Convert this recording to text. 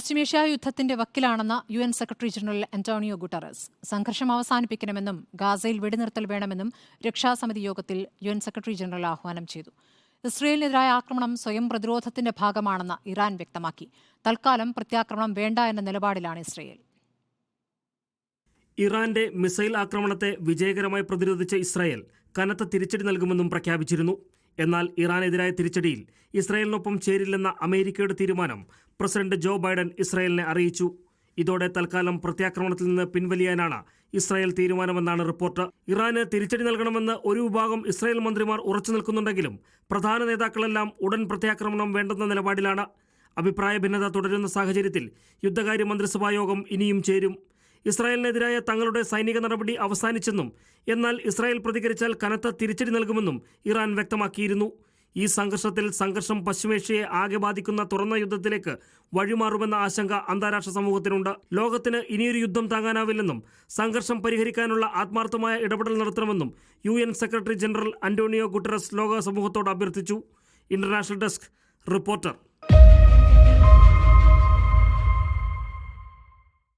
പശ്ചിമേഷ്യ യുദ്ധത്തിന്റെ വക്കിലാണെന്ന U N secretary general Antonio Guterres. സംഘർഷം അവസാനിപ്പിക്കണമെന്നും ഗാസയിൽ വെടിനിർത്തൽ വേണമെന്നും രക്ഷാസമിതി യോഗത്തിൽ യു എൻ സെക്രട്ടറി ജനറൽ ആഹ്വാനം ചെയ്തു. ഇസ്രയേലിനെതിരായ ആക്രമണം സ്വയം പ്രതിരോധത്തിന്റെ ഭാഗമാണെന്ന് ഇറാൻ വ്യക്തമാക്കി. തൽക്കാലം പ്രത്യാക്രമണം വേണ്ട എന്ന നിലപാടിലാണ് ഇസ്രയേൽ. ഇറാന്റെ മിസൈൽ ആക്രമണത്തെ വിജയകരമായി പ്രതിരോധിച്ച ഇസ്രായേൽ കനത്ത തിരിച്ചടി നൽകുമെന്നും പ്രഖ്യാപിച്ചിരുന്നു എന്നാൽ ഇറാനെതിരായ തിരിച്ചടിയിൽ ഇസ്രായേലിനൊപ്പം ചേരില്ലെന്ന അമേരിക്കയുടെ തീരുമാനം പ്രസിഡന്റ് ജോ ബൈഡൻ ഇസ്രായേലിനെ അറിയിച്ചു. ഇതോടെ തൽക്കാലം പ്രത്യാക്രമണത്തിൽ നിന്ന് പിൻവലിയാനാണ് ഇസ്രായേൽ തീരുമാനമെന്നാണ് റിപ്പോർട്ട്. ഇറാന് തിരിച്ചടി നൽകണമെന്ന് ഒരു വിഭാഗം ഇസ്രായേൽ മന്ത്രിമാർ ഉറച്ചു നിൽക്കുന്നുണ്ടെങ്കിലും പ്രധാന നേതാക്കളെല്ലാം ഉടൻ പ്രത്യാക്രമണം വേണ്ടെന്ന നിലപാടിലാണ്. അഭിപ്രായ ഭിന്നത തുടരുന്ന സാഹചര്യത്തിൽ യുദ്ധകാര്യ മന്ത്രിസഭാ യോഗം ഇനിയും ചേരും. ഇസ്രായേലിനെതിരായ തങ്ങളുടെ സൈനിക നടപടി അവസാനിച്ചെന്നും എന്നാൽ ഇസ്രായേൽ പ്രതികരിച്ചാൽ കനത്ത തിരിച്ചടി നൽകുമെന്നും ഇറാൻ വ്യക്തമാക്കിയിരുന്നു. ഈ സംഘർഷത്തിൽ സംഘർഷം പശ്ചിമേഷ്യയെ ആകെ ബാധിക്കുന്ന തുറന്ന യുദ്ധത്തിലേക്ക് വഴിമാറുമെന്ന ആശങ്ക അന്താരാഷ്ട്ര സമൂഹത്തിനുണ്ട്. ലോകത്തിന് ഇനിയൊരു യുദ്ധം താങ്ങാനാവില്ലെന്നും സംഘർഷം പരിഹരിക്കാനുള്ള ആത്മാർത്ഥമായ ഇടപെടൽ നടത്തണമെന്നും U secretary general Antonio Guterres ലോക സമൂഹത്തോട് അഭ്യർത്ഥിച്ചു. International desk reporter